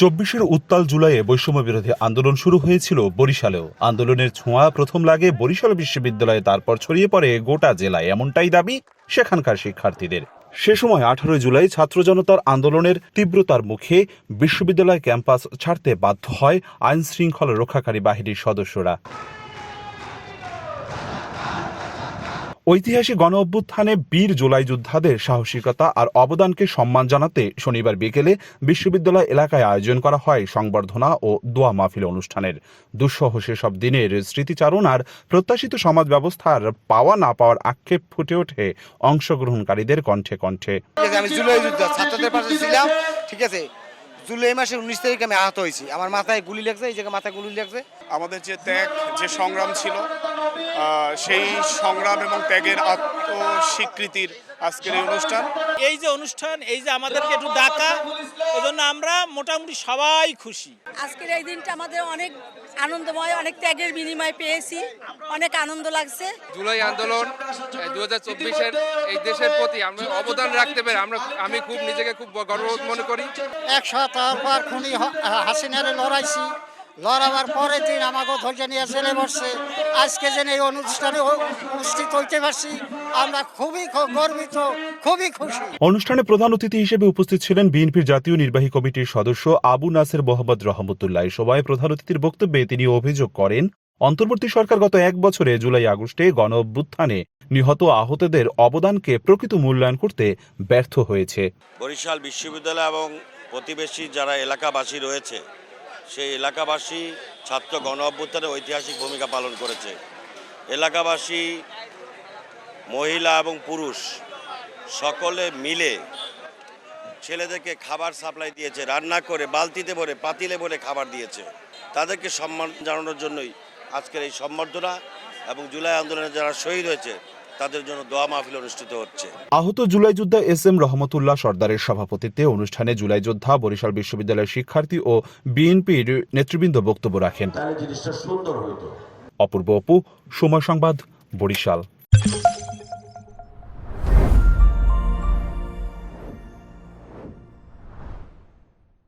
চব্বিশের উত্তাল জুলাইয়ে বৈষম্য বিরোধী আন্দোলন শুরু হয়েছিল বরিশালেও। আন্দোলনের ছোঁয়া প্রথম লাগে বরিশাল বিশ্ববিদ্যালয়ে, তারপর ছড়িয়ে পড়ে গোটা জেলায়। এমনটাই দাবি সেখানকার শিক্ষার্থীদের। সে সময় আঠারোই জুলাই ছাত্র জনতার আন্দোলনের তীব্রতার মুখে বিশ্ববিদ্যালয় ক্যাম্পাস ছাড়তে বাধ্য হয় আইন শৃঙ্খলা রক্ষাকারী বাহিনীর সদস্যরা। ঐতিহাসিক গণ অভ্যুত্থানে বীর জুলাই যোদ্ধাদের সাহসিকতা আর অবদানকে সম্মান জানাতে শনিবার বিকেলে বিশ্ববিদ্যালয় এলাকায় আয়োজন করা হয় সংবর্ধনা ও দোয়া মাহফিল অনুষ্ঠানের। দুঃসহ সেসব দিনের স্মৃতিচারণ আর প্রত্যাশিত সমাজ ব্যবস্থার পাওয়া না পাওয়ার আক্ষেপ ফুটে ওঠে অংশগ্রহণকারীদের কণ্ঠে কণ্ঠে। ঠিক আছে আমি জুলাই যুদ্ধ ছাত্রদের পাশে ছিলাম ঠিক আছে। জুলাই মাসের উনিশ তারিখে আমি আহত হয়েছি। আমার মাথায় গুলি লাগছে এই জায়গায় মাথায় গুলি লাগছে। আমাদের যে ত্যাগ যে সংগ্রাম ছিল সেই সংগ্রাম এবং ত্যাগের আত্মস্বীকৃতির আজকের এই অনুষ্ঠান। এই যে অনুষ্ঠান এই যে আমাদেরকে একটু ডাকা এজন্য আমরা মোটামুটি সবাই খুশি। আজকের এই দিনটা আমাদের অনেক আনন্দময় অনেক ত্যাগের বিনিময় পেয়েছি। অনেক আনন্দ লাগছে। জুলাই আন্দোলন দু হাজার চব্বিশের এই দেশের প্রতি আমরা অবদান রাখতে পেরে আমরা আমি খুব নিজেকে খুব গর্ববোধ মনে করি। তারপর খুনি হাসিনারে লড়াইছি। লড়াবার পরের দিন আমাকে ধৈর্য নিয়ে জেলে বসছে। আজকে যেন এই অনুষ্ঠানে উপস্থিত হইতে পারছি আমরা খুবই গর্বিত খুবই খুশি। অনুষ্ঠানে প্রধান অতিথি হিসেবে উপস্থিত ছিলেন বিএনপির জাতীয় নির্বাহী কমিটির সদস্য আবু নাসের মোহাম্মদ রহমতুল্লাহ। সভায় প্রধান অতিথির বক্তব্যে তিনি অভিযোগ করেন অন্তর্বর্তী সরকার গত এক বছরে জুলাই আগস্টে গণ অভ্যুত্থানে নিহত আহতদের অবদানকে প্রকৃত মূল্যায়ন করতে ব্যর্থ হয়েছে। বরিশাল বিশ্ববিদ্যালয় এবং প্রতিবেশী যারা এলাকাবাসী রয়েছে সেই এলাকাবাসী ছাত্র গণ অভ্যুত্থানে ঐতিহাসিক ভূমিকা পালন করেছে। এলাকাবাসী, মহিলা এবং পুরুষ সকলে মিলে ছেলেদেরকে খাবার সাপ্লাই দিয়েছে, রান্না করে, বালতিতে ভরে, পাতিলে ভরে খাবার দিয়েছে। তাদেরকে সম্মান জানানোর জন্যই আজকের এই সম্বর্ধনা এবং জুলাই আন্দোলনে যারা শহীদ হয়েছে তাদের জন্য দোয়া মাহফিল অনুষ্ঠিত হচ্ছে। আহত জুলাই যোদ্ধা এস এম রহমতুল্লাহ সর্দারের সভাপতিত্বে অনুষ্ঠানে জুলাই যোদ্ধা বরিশাল বিশ্ববিদ্যালয়ের শিক্ষার্থী ও বিএনপির নেতৃবৃন্দ বক্তব্য রাখেন। অপূর্ব অপু সময় সংবাদ বরিশাল।